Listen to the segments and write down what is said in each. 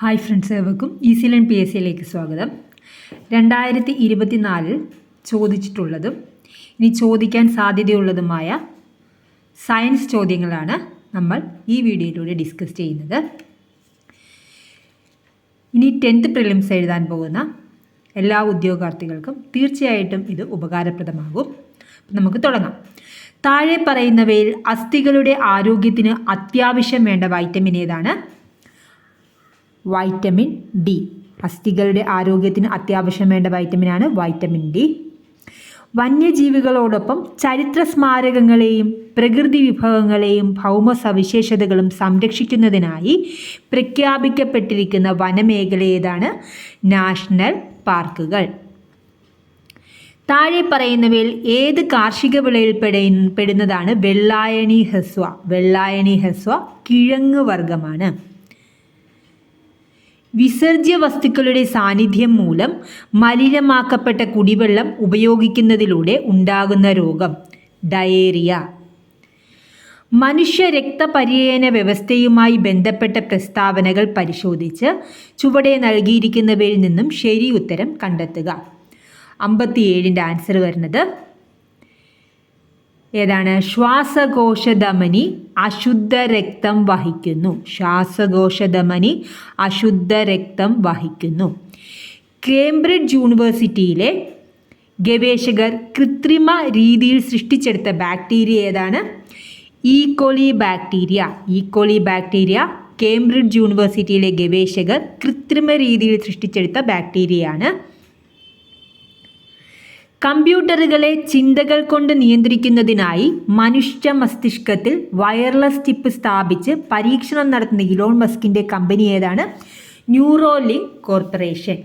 Hi friends ഏവർക്കും easy learn P S സിയിലേക്ക് സ്വാഗതം. രണ്ടായിരത്തി ഇരുപത്തിനാലിൽ ചോദിച്ചിട്ടുള്ളതും ഇനി ചോദിക്കാൻ സാധ്യതയുള്ളതുമായ സയൻസ് ചോദ്യങ്ങളാണ് നമ്മൾ ഈ വീഡിയോയിലൂടെ ഡിസ്കസ് ചെയ്യുന്നത്. ഇനി ടെൻത്ത് പ്രിലിംസ് എഴുതാൻ പോകുന്ന എല്ലാ ഉദ്യോഗാർത്ഥികൾക്കും തീർച്ചയായിട്ടും ഇത് ഉപകാരപ്രദമാകും. നമുക്ക് തുടങ്ങാം. താഴെ പറയുന്നവയിൽ അസ്ഥികളുടെ ആരോഗ്യത്തിന് അത്യാവശ്യം വേണ്ട വൈറ്റമിൻ ഏതാണ്? Vitamin D. അസ്ഥികളുടെ ആരോഗ്യത്തിന് അത്യാവശ്യം വേണ്ട വൈറ്റമിനാണ് വൈറ്റമിൻ ഡി. വന്യജീവികളോടൊപ്പം ചരിത്ര സ്മാരകങ്ങളെയും പ്രകൃതി വിഭവങ്ങളെയും ഭൗമ സവിശേഷതകളും സംരക്ഷിക്കുന്നതിനായി പ്രഖ്യാപിക്കപ്പെട്ടിരിക്കുന്ന വനമേഖല ഏതാണ്? നാഷണൽ പാർക്കുകൾ. താഴെ പറയുന്നവയിൽ ഏത് കാർഷിക വിളയിൽ പെട- പെടുന്നതാണ് വെള്ളായണി ഹെസ്വ. വെള്ളായണി ഹെസ്വ കിഴങ്ങ് വർഗമാണ് വിസർജ്യ വസ്തുക്കളുടെ സാന്നിധ്യം മൂലം മലിനമാക്കപ്പെട്ട കുടിവെള്ളം ഉപയോഗിക്കുന്നതിലൂടെ ഉണ്ടാകുന്ന രോഗം ഡയേറിയ. മനുഷ്യ രക്തപര്യന വ്യവസ്ഥയുമായി ബന്ധപ്പെട്ട പ്രസ്താവനകൾ പരിശോധിച്ച് ചുവടെ നൽകിയിരിക്കുന്നവയിൽ നിന്നും ശരി ഉത്തരം കണ്ടെത്തുക. അമ്പത്തിയേഴിന്റെ ആൻസർ വരുന്നത് ഏതാണ്? ശ്വാസകോശധമനി അശുദ്ധ രക്തം വഹിക്കുന്നു. ശ്വാസകോശധമനി അശുദ്ധ രക്തം വഹിക്കുന്നു. കേംബ്രിഡ്ജ് യൂണിവേഴ്സിറ്റിയിലെ ഗവേഷകർ കൃത്രിമ രീതിയിൽ സൃഷ്ടിച്ചെടുത്ത ബാക്ടീരിയ ഏതാണ്? E coli bacteria E coli bacteria Cambridge യൂണിവേഴ്സിറ്റിയിലെ ഗവേഷകർ കൃത്രിമ രീതിയിൽ സൃഷ്ടിച്ചെടുത്ത ബാക്ടീരിയയാണ്. കമ്പ്യൂട്ടറുകളെ ചിന്തകൾ കൊണ്ട് നിയന്ത്രിക്കുന്നതിനായി മനുഷ്യ മസ്തിഷ്കത്തിൽ വയർലെസ് ചിപ്പ് സ്ഥാപിച്ച് പരീക്ഷണം നടത്തുന്ന ഇലോൺ മസ്കിന്റെ കമ്പനി ഏതാണ്? Neuralink corporation.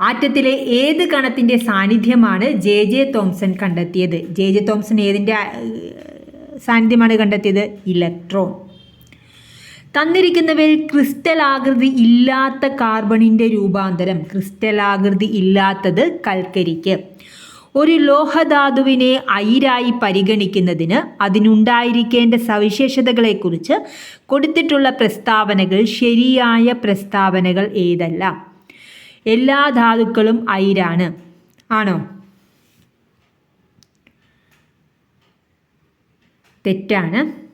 ആറ്റത്തിലെ ഏത് കണത്തിന്റെ സാന്നിധ്യമാണ് ജെ ജെ തോംസൺ കണ്ടെത്തിയത്? ജെ ജെ തോംസൺ ഏതിന്റെ സാന്നിധ്യമാണ് കണ്ടെത്തിയത്? ഇലക്ട്രോൺ. തന്നിരിക്കുന്നവയിൽ ക്രിസ്റ്റൽ ആകൃതി ഇല്ലാത്ത കാർബണിന്റെ രൂപാന്തരം. ക്രിസ്റ്റൽ ആകൃതി ഇല്ലാത്തത് കൽക്കരിക്ക്. ഒരു ലോഹധാതുവിനെ അയിരായി പരിഗണിക്കുന്നതിന് അതിനുണ്ടായിരിക്കേണ്ട സവിശേഷതകളെക്കുറിച്ച് കൊടുത്തിട്ടുള്ള പ്രസ്താവനകൾ ശരിയായ പ്രസ്താവനകൾ ഏതല്ല. എല്ലാ ധാതുക്കളും അയിരാണ്. ആണോ? തെറ്റാണ്.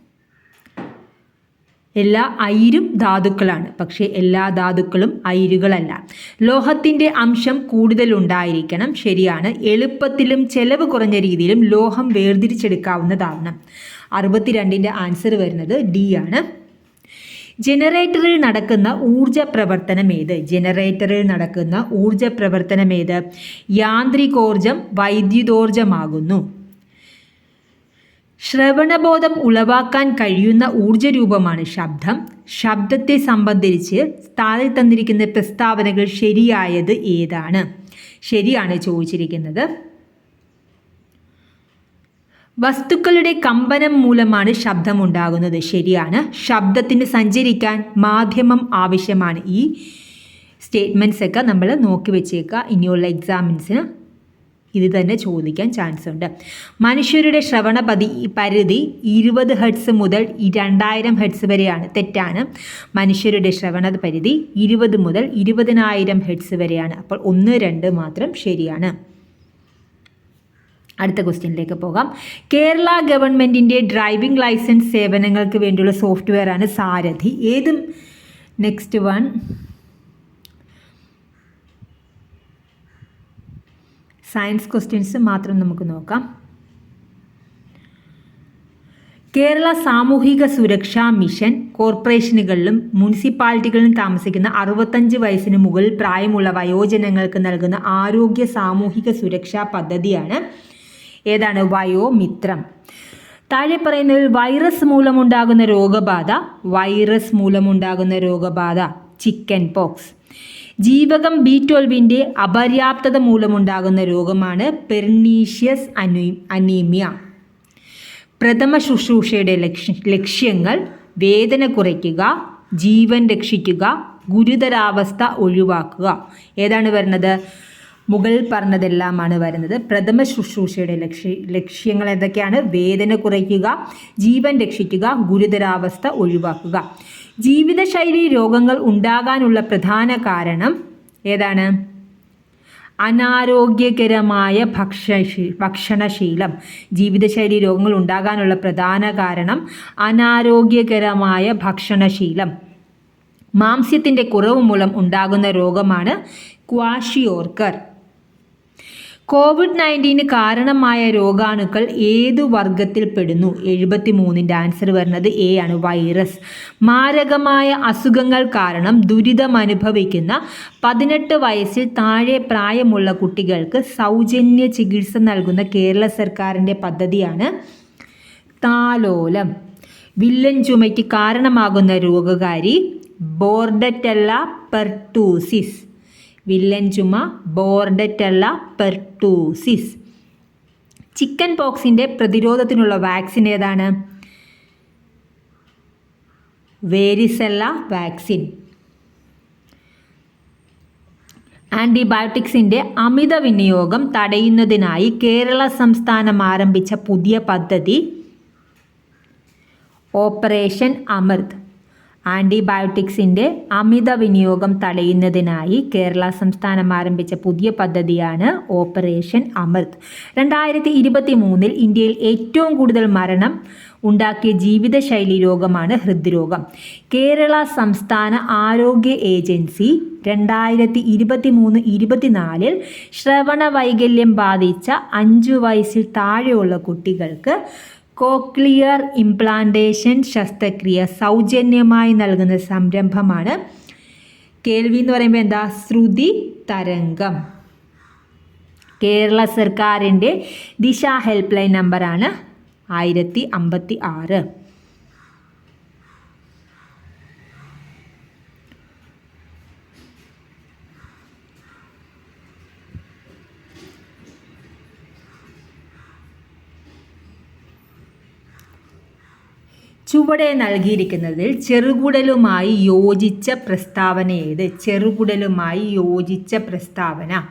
എല്ലാ അയിരും ധാതുക്കളാണ്. പക്ഷേ എല്ലാ ധാതുക്കളും അയിരുകളല്ല. ലോഹത്തിന്റെ അംശം കൂടുതൽ ഉണ്ടായിരിക്കണം ശരിയാണ്. എളുപ്പത്തിലും ചെലവ് കുറഞ്ഞ രീതിയിലും ലോഹം വേർതിരിച്ചെടുക്കാവുന്നതാവണം അറുപത്തിരണ്ടിന്റെ ആൻസർ വരുന്നത് ഡി ആണ്. ജനറേറ്ററിൽ നടക്കുന്ന ഊർജ പ്രവർത്തനം ഏത്? ജനറേറ്ററിൽ നടക്കുന്ന ഊർജ പ്രവർത്തനം ഏത്? യാന്ത്രികോർജം വൈദ്യുതോർജമാകുന്നു ശ്രവണബോധം ഉളവാക്കാൻ കഴിയുന്ന ഊർജരൂപമാണ് ശബ്ദം. ശബ്ദത്തെ സംബന്ധിച്ച് താഴെ തന്നിരിക്കുന്ന പ്രസ്താവനകൾ ശരിയായത് ഏതാണ്? ശരിയാണ് ചോദിച്ചിരിക്കുന്നത്. വസ്തുക്കളുടെ കമ്പനം മൂലമാണ് ശബ്ദമുണ്ടാകുന്നത് ശരിയാണ്. ശബ്ദത്തിന് സഞ്ചരിക്കാൻ മാധ്യമം ആവശ്യമാണ്. ഈ സ്റ്റേറ്റ്മെന്റ്സ് ഒക്കെ നമ്മൾ നോക്കി വെച്ചേക്കുക. ഇനിയുള്ള എക്സാമിൻസിന് ഇത് തന്നെ ചോദിക്കാൻ ചാൻസ് ഉണ്ട് മനുഷ്യരുടെ ശ്രവണ പതി പരിധി ഇരുപത് ഹെഡ്സ് മുതൽ രണ്ടായിരം ഹെഡ്സ് വരെയാണ്. തെറ്റാണ്. മനുഷ്യരുടെ ശ്രവണ പരിധി ഇരുപത് മുതൽ ഇരുപതിനായിരം ഹെഡ്സ് വരെയാണ്. അപ്പോൾ ഒന്ന് രണ്ട് മാത്രം ശരിയാണ്. അടുത്ത ക്വസ്റ്റ്യനിലേക്ക് പോകാം. കേരള ഗവൺമെന്റിന്റെ ഡ്രൈവിംഗ് ലൈസൻസ് സേവനങ്ങൾക്ക് വേണ്ടിയുള്ള സോഫ്റ്റ്വെയർ ആണ് സാരഥി. ഏതും? Next one. സയൻസ് ക്വസ്റ്റ്യൻസ് മാത്രം നമുക്ക് നോക്കാം. കേരള സാമൂഹിക സുരക്ഷാ മിഷൻ കോർപ്പറേഷനുകളിലും മുനിസിപ്പാലിറ്റികളിലും താമസിക്കുന്ന അറുപത്തഞ്ച് വയസ്സിന് മുകളിൽ പ്രായമുള്ള വയോജനങ്ങൾക്ക് നൽകുന്ന ആരോഗ്യ സാമൂഹിക സുരക്ഷാ പദ്ധതിയാണ് ഏതാണ്? വയോമിത്രം. താഴെ പറയുന്നതിൽ വൈറസ് മൂലമുണ്ടാകുന്ന രോഗബാധ വൈറസ് മൂലമുണ്ടാകുന്ന രോഗബാധ ചിക്കൻ പോക്സ്. ജീവകം ബി ട്വൽവിന്റെ അപര്യാപ്തത മൂലമുണ്ടാകുന്ന രോഗമാണ് പെർണീഷ്യസ് അനീ അനീമിയ. പ്രഥമ ശുശ്രൂഷയുടെ ലക്ഷ്യ ലക്ഷ്യങ്ങൾ വേദന കുറയ്ക്കുക ജീവൻ രക്ഷിക്കുക ഗുരുതരാവസ്ഥ ഒഴിവാക്കുക. ഏതാണ് വരുന്നത്? മുകളിൽ പറഞ്ഞതെല്ലാമാണ് വരുന്നത്. പ്രഥമ ശുശ്രൂഷയുടെ ലക്ഷ്യ ലക്ഷ്യങ്ങൾ എന്തൊക്കെയാണ്? വേദന കുറയ്ക്കുക ജീവൻ രക്ഷിക്കുക ഗുരുതരാവസ്ഥ ഒഴിവാക്കുക. ജീവിതശൈലി രോഗങ്ങൾ ഉണ്ടാകാനുള്ള പ്രധാന കാരണം ഏതാണ്? അനാരോഗ്യകരമായ ഭക്ഷണശീ ഭക്ഷണശീലം. ജീവിതശൈലി രോഗങ്ങൾ ഉണ്ടാകാനുള്ള പ്രധാന കാരണം അനാരോഗ്യകരമായ ഭക്ഷണശീലം. മാംസ്യത്തിന്റെ കുറവ് മൂലം ഉണ്ടാകുന്ന രോഗമാണ് ക്വാഷിയോർക്കർ. കോവിഡ് നയന്റീന് കാരണമായ രോഗാണുക്കൾ ഏതു വർഗത്തിൽപ്പെടുന്നു എഴുപത്തി മൂന്നിന്റെ ആൻസർ വരുന്നത് എ ആണ്. വൈറസ്. മാരകമായ അസുഖങ്ങൾ കാരണം ദുരിതം അനുഭവിക്കുന്ന പതിനെട്ട് വയസ്സിൽ താഴെ പ്രായമുള്ള കുട്ടികൾക്ക് സൗജന്യ ചികിത്സ നൽകുന്ന കേരള സർക്കാരിന്റെ പദ്ധതിയാണ് താലോലം. വില്ലൻ ചുമയ്ക്ക് കാരണമാകുന്ന രോഗകാരി ബോർഡറ്റല്ല പെർട്ടൂസിസ്. വില്ലൻ ചുമ ബോർഡറ്റല്ല പെർട്ടൂസിസ്. ചിക്കൻ പോക്സിന്റെ പ്രതിരോധത്തിനുള്ള വാക്സിൻ ഏതാണ്? Varicella vaccine. ആന്റിബയോട്ടിക്സിന്റെ അമിത വിനിയോഗം തടയുന്നതിനായി കേരള സംസ്ഥാനം ആരംഭിച്ച പുതിയ പദ്ധതി ഓപ്പറേഷൻ അമൃത്. ആന്റിബയോട്ടിക്സിന്റെ അമിത വിനിയോഗം തടയുന്നതിനായി കേരള സംസ്ഥാനം ആരംഭിച്ച പുതിയ പദ്ധതിയാണ് ഓപ്പറേഷൻ അമൃത്. രണ്ടായിരത്തി ഇരുപത്തി മൂന്നിൽ ഇന്ത്യയിൽ ഏറ്റവും കൂടുതൽ മരണം ഉണ്ടാക്കിയ ജീവിതശൈലി രോഗമാണ് ഹൃദ്രോഗം. കേരള സംസ്ഥാന ആരോഗ്യ ഏജൻസി രണ്ടായിരത്തി ഇരുപത്തി മൂന്ന് ഇരുപത്തിനാലിൽ ശ്രവണ വൈകല്യം ബാധിച്ച അഞ്ചു വയസ്സിൽ താഴെയുള്ള കുട്ടികൾക്ക് കോക്ലിയർ ഇംപ്ലാന്റേഷൻ ശസ്ത്രക്രിയ സൗജന്യമായി നൽകുന്ന സംരംഭമാണ്. കേൾവി എന്ന് പറയുമ്പോൾ എന്താ? ശ്രുതി തരംഗം. കേരള സർക്കാരിന്റെ ദിശ ഹെൽപ്പ് ലൈൻ നമ്പറാണ് ആയിരത്തി അമ്പത്തി ആറ്. ചുവടെ നൽകിയിരിക്കുന്നതിൽ ചെറുകുടലുമായി യോജിച്ച പ്രസ്താവന ഏത്? ചെറുകുടലുമായി യോജിച്ച പ്രസ്താവന.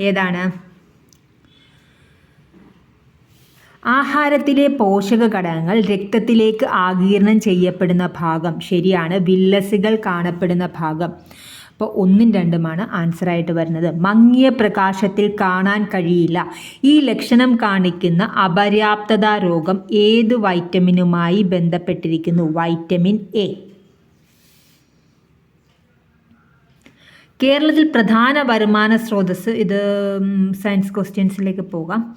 ഏതാണ്? ആഹാരത്തിലെ പോഷക ഘടകങ്ങൾ രക്തത്തിലേക്ക് ആകീർണം ചെയ്യപ്പെടുന്ന ഭാഗം. ശരിയാണ്. വില്ലസുകൾ കാണപ്പെടുന്ന ഭാഗം. അപ്പോൾ ഒന്നും രണ്ടുമാണ് ആൻസറായിട്ട് വരുന്നത്. മങ്ങിയ പ്രകാശത്തിൽ കാണാൻ കഴിയില്ല. ഈ ലക്ഷണം കാണിക്കുന്ന അപര്യാപ്തത രോഗം ഏത് വൈറ്റമിനുമായി ബന്ധപ്പെട്ടിരിക്കുന്നു? വൈറ്റമിൻ എ കേരളത്തിൽ പ്രധാന വരുമാന സ്രോതസ് ഇത് സയൻസ് ക്വസ്റ്റ്യൻസിലേക്ക് പോകാം.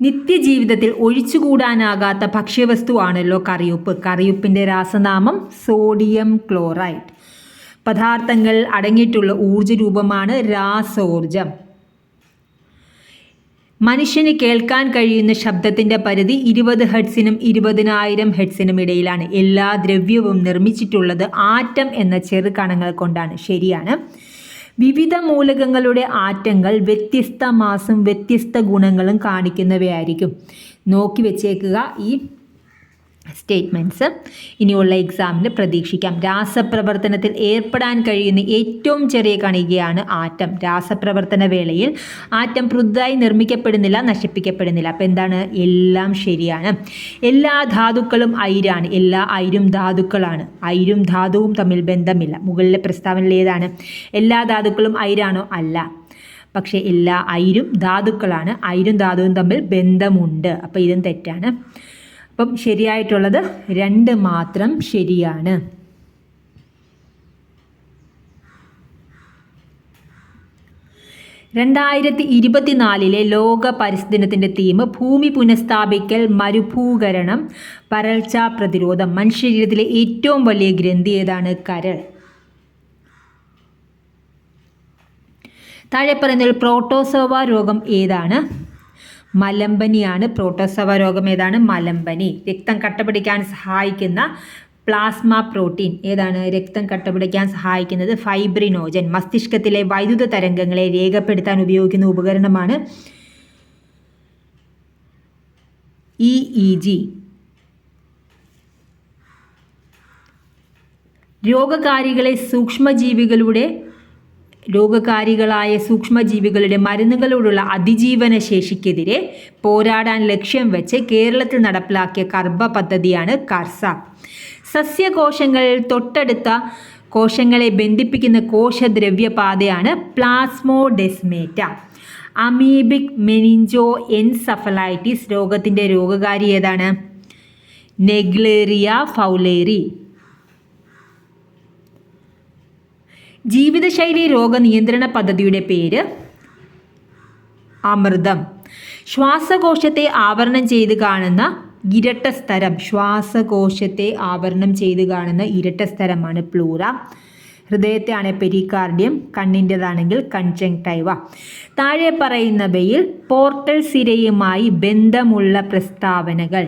നിത്യജീവിതത്തിൽ ഒഴിച്ചുകൂടാനാകാത്ത ഭക്ഷ്യവസ്തുവാണല്ലോ കറിയുപ്പ്. കറിയുപ്പിന്റെ രാസനാമം സോഡിയം ക്ലോറൈഡ്. പദാർത്ഥങ്ങൾ അടങ്ങിയിട്ടുള്ള ഊർജ രൂപമാണ് രാസോർജം. മനുഷ്യന് കേൾക്കാൻ കഴിയുന്ന ശബ്ദത്തിന്റെ പരിധി ഇരുപത് ഹെഡ്സിനും ഇരുപതിനായിരം ഹെഡ്സിനും ഇടയിലാണ്. എല്ലാ ദ്രവ്യവും നിർമ്മിച്ചിട്ടുള്ളത് ആറ്റം എന്ന ചെറുകണങ്ങൾ കൊണ്ടാണ്. ശരിയാണ്. വിവിധ മൂലകങ്ങളുടെ ആറ്റങ്ങൾ വ്യത്യസ്ത മാസം വ്യത്യസ്ത ഗുണങ്ങളും കാണിക്കുന്നവയായിരിക്കും. നോക്കി വെച്ചേക്കുക ഈ സ്റ്റേറ്റ്മെന്റ്സ് ഇനിയുള്ള എക്സാമിന് പ്രതീക്ഷിക്കാം. രാസപ്രവർത്തനത്തിൽ ഏർപ്പെടാൻ കഴിയുന്ന ഏറ്റവും ചെറിയ കണികയാണ് ആറ്റം. രാസപ്രവർത്തന വേളയിൽ ആറ്റം പുതുതായി നിർമ്മിക്കപ്പെടുന്നില്ല നശിപ്പിക്കപ്പെടുന്നില്ല. അപ്പോൾ എന്താണ്? എല്ലാം ശരിയാണ്. എല്ലാ ധാതുക്കളും അയിരാണ്. എല്ലാ അയിരും ധാതുക്കളാണ്. അയിരും ധാതുവും തമ്മിൽ ബന്ധമില്ല. മുകളിലെ പ്രസ്താവനയിൽ ഏതാണ്? എല്ലാ ധാതുക്കളും അയിരാണോ? അല്ല. പക്ഷേ എല്ലാ അയിരും ധാതുക്കളാണ്. അയിരും ധാതുവും തമ്മിൽ ബന്ധമുണ്ട്. അപ്പോൾ ഇതും തെറ്റാണ്. അപ്പം ശരിയായിട്ടുള്ളത് രണ്ട് മാത്രം ശരിയാണ്. രണ്ടായിരത്തി ഇരുപത്തിനാലിലെ ലോക പരിസ്ഥിതിനത്തിന്റെ തീം ഭൂമി പുനഃസ്ഥാപിക്കൽ മരുഭൂകരണം വരൾച്ച പ്രതിരോധം. മനുഷ്യരീരത്തിലെ ഏറ്റവും വലിയ ഗ്രന്ഥി ഏതാണ്? കരൾ. താഴെ പറയുന്നതിൽ പ്രോട്ടോസോവ രോഗം ഏതാണ്? മലമ്പനിയാണ്. പ്രോട്ടോസവ രോഗം ഏതാണ്? മലമ്പനി. രക്തം കട്ടപിടിക്കാൻ സഹായിക്കുന്ന പ്ലാസ്മ പ്രോട്ടീൻ ഏതാണ്? രക്തം കട്ടപിടിക്കാൻ സഹായിക്കുന്നത് ഫൈബ്രിനോജൻ. മസ്തിഷ്കത്തിലെ വൈദ്യുത തരംഗങ്ങളെ രേഖപ്പെടുത്താൻ ഉപയോഗിക്കുന്ന ഉപകരണമാണ് ഇ ഇ ജി. രോഗകാരികളെ സൂക്ഷ്മജീവികളുടെ രോഗകാരികളായ സൂക്ഷ്മജീവികളുടെ മരുന്നുകളോടുള്ള അതിജീവന ശേഷിക്കെതിരെ പോരാടാൻ ലക്ഷ്യം വെച്ച് കേരളത്തിൽ നടപ്പിലാക്കിയ കർബ പദ്ധതിയാണ് കർസ. സസ്യകോശങ്ങൾ തൊട്ടടുത്ത കോശങ്ങളെ ബന്ധിപ്പിക്കുന്ന കോശദ്രവ്യപാതയാണ് പ്ലാസ്മോഡെസ്മേറ്റ. അമീബിക് മെനിഞ്ചോ എൻസഫലൈറ്റിസ് രോഗത്തിന്റെ രോഗകാരി ഏതാണ്? Naegleria fowleri. ജീവിതശൈലി രോഗനിയന്ത്രണ പദ്ധതിയുടെ പേര് അമൃതം. ശ്വാസകോശത്തെ ആവരണം ചെയ്ത് കാണുന്ന ഇരട്ട സ്ഥലം ശ്വാസകോശത്തെ ആവരണം ചെയ്ത് കാണുന്ന ഇരട്ട സ്ഥലമാണ് പ്ലൂറ ഹൃദയത്തെയാണ് പെരികാർഡിയം കണ്ണിന്റെതാണെങ്കിൽ കൺജങ്ടൈവ താഴെ പറയുന്നവയിൽ പോർട്ടൽ സിരയുമായി ബന്ധമുള്ള പ്രസ്താവനകൾ.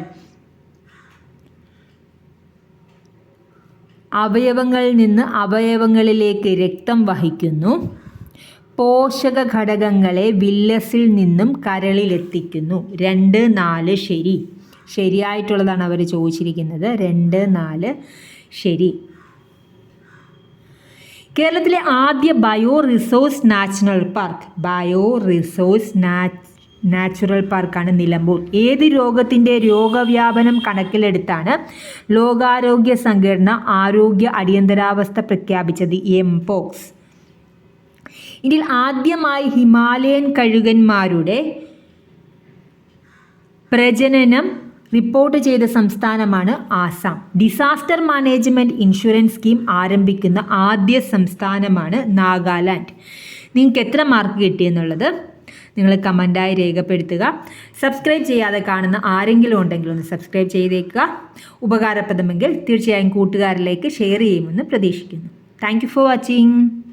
അവയവങ്ങളിൽ നിന്ന് അവയവങ്ങളിലേക്ക് രക്തം വഹിക്കുന്നു. പോഷക ഘടകങ്ങളെ വില്ലസിൽ നിന്നും കരളിലെത്തിക്കുന്നു. രണ്ട് നാല് ശരി. ശരിയായിട്ടുള്ളതാണ് അവർ ചോദിച്ചിരിക്കുന്നത്. രണ്ട് നാല് ശരി. കേരളത്തിലെ ആദ്യ bio resource national park. Bio resource natural പാർക്കാണ് നിലമ്പൂർ. ഏത് രോഗത്തിന്റെ രോഗവ്യാപനം കണക്കിലെടുത്താണ് ലോകാരോഗ്യ സംഘടന ആരോഗ്യ അടിയന്തരാവസ്ഥ പ്രഖ്യാപിച്ചത്? എംപോക്സ് ഇതിൽ ആദ്യമായി ഹിമാലയൻ കഴുകന്മാരുടെ പ്രജനനം റിപ്പോർട്ട് ചെയ്ത സംസ്ഥാനമാണ് Assam. Disaster management insurance scheme ആരംഭിക്കുന്ന ആദ്യ സംസ്ഥാനമാണ് നാഗാലാൻഡ്. നിങ്ങൾക്ക് എത്ര മാർക്ക് കിട്ടിയെന്നുള്ളത് നിങ്ങൾ കമന്റായി രേഖപ്പെടുത്തുക. സബ്സ്ക്രൈബ് ചെയ്യാതെ കാണുന്ന ആരെങ്കിലും ഉണ്ടെങ്കിൽ ഒന്ന് സബ്സ്ക്രൈബ് ചെയ്തേക്കുക. ഉപകാരപ്രദമെങ്കിൽ തീർച്ചയായും കൂട്ടുകാരിലേക്ക് ഷെയർ ചെയ്യുമെന്ന് പ്രതീക്ഷിക്കുന്നു. Thank for watching